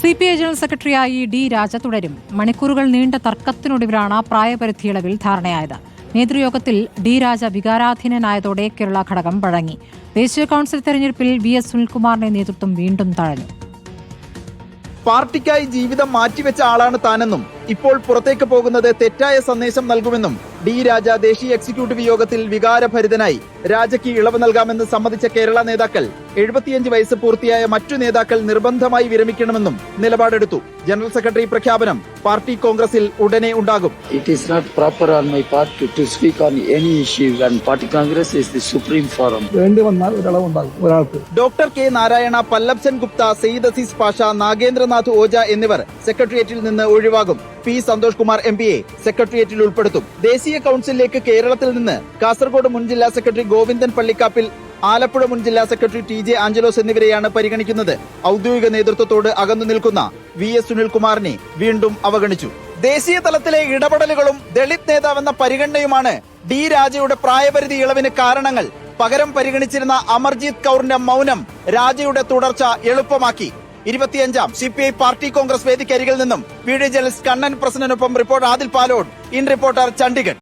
C P I general സെക്രട്ടറിയായി D Raja തുടരും. മണിക്കൂറുകൾ നീണ്ട തർക്കത്തിനൊടുവിലാണ് പ്രായപരിധി ഇളവിൽ ധാരണയായത്. നേതൃയോഗത്തിൽ ഡി രാജ വികാരാധീനനായതോടെ കേരള ഘടകം വഴങ്ങി. ദേശീയ കൌൺസിൽ തെരഞ്ഞെടുപ്പിൽ വി എസ് സുനിൽകുമാറിന്റെ നേതൃത്വം വീണ്ടും തഴഞ്ഞു. പാർട്ടിക്കായി ജീവിതം മാറ്റിവെച്ച ആളാണ് താനെന്നും ഇപ്പോൾ പുറത്തേക്ക് പോകുന്നത് തെറ്റായ സന്ദേശം നൽകുമെന്നും ഡി രാജ ദേശീയ എക്സിക്യൂട്ടീവ് യോഗത്തിൽ വികാരഭരിതനായി രാജയ്ക്ക് ഇളവ് നൽകാമെന്ന് സമ്മതിച്ച കേരള നേതാക്കൾ എഴുപത്തിയഞ്ച് വയസ്സ് പൂർത്തിയായ മറ്റു നേതാക്കൾ നിർബന്ധമായി വിരമിക്കണമെന്നും നിലപാടെടുത്തു. ജനറൽ സെക്രട്ടറി പ്രഖ്യാപനം പാർട്ടി കോൺഗ്രസിൽ ഉടനെ ഉണ്ടാകും. Speak on any issue and party congress is the supreme forum. വേണ്ടി വന്നാൽ ഒരളവുണ്ടാകും ഒരാൾക്ക്. ഡോക്ടർ കെ നാരായണ പല്ലബ്സൻ ഗുപ്ത സെയ്ദ് അസീസ് പാഷ നാഗേന്ദ്രനാഥ് ഓജ എന്നിവർ സെക്രട്ടേറിയറ്റിൽ നിന്ന് ഒഴിവാകും. പി സന്തോഷ് കുമാർ എം പിയെ സെക്രട്ടേറിയറ്റിൽ ഉൾപ്പെടുത്തും. ദേശീയ കൌൺസിലിലേക്ക് കേരളത്തിൽ നിന്ന് കാസർഗോഡ് മുൻ ജില്ലാ സെക്രട്ടറി ഗോവിന്ദൻ പള്ളിക്കാപ്പിൽ ആലപ്പുഴ മുൻ ജില്ലാ സെക്രട്ടറി ടി ജെ ആഞ്ചലോസ് എന്നിവരെയാണ് പരിഗണിക്കുന്നത്. ഔദ്യോഗിക നേതൃത്വത്തോട് അകന്നു നിൽക്കുന്ന വി എസ് സുനിൽകുമാറിനെ വീണ്ടും അവഗണിച്ചു. ദേശീയ തലത്തിലെ ഇടപെടലുകളും ദളിത് നേതാവെന്ന പരിഗണനയുമാണ് ഡി രാജയുടെ പ്രായപരിധി ഇളവിന് കാരണങ്ങൾ. പകരം പരിഗണിച്ചിരുന്ന അമർജീത് കൌറിന്റെ മൗനം രാജയുടെ തുടർച്ച എളുപ്പമാക്കി. ഇരുപത്തിയഞ്ചാം C P I party congress വേദിക്കരികിൽ നിന്നും വീഡിയോ ജലസ് Kannan പ്രസിഡന്റിനൊപ്പം reporter Adil Palode in reporter Chandigarh.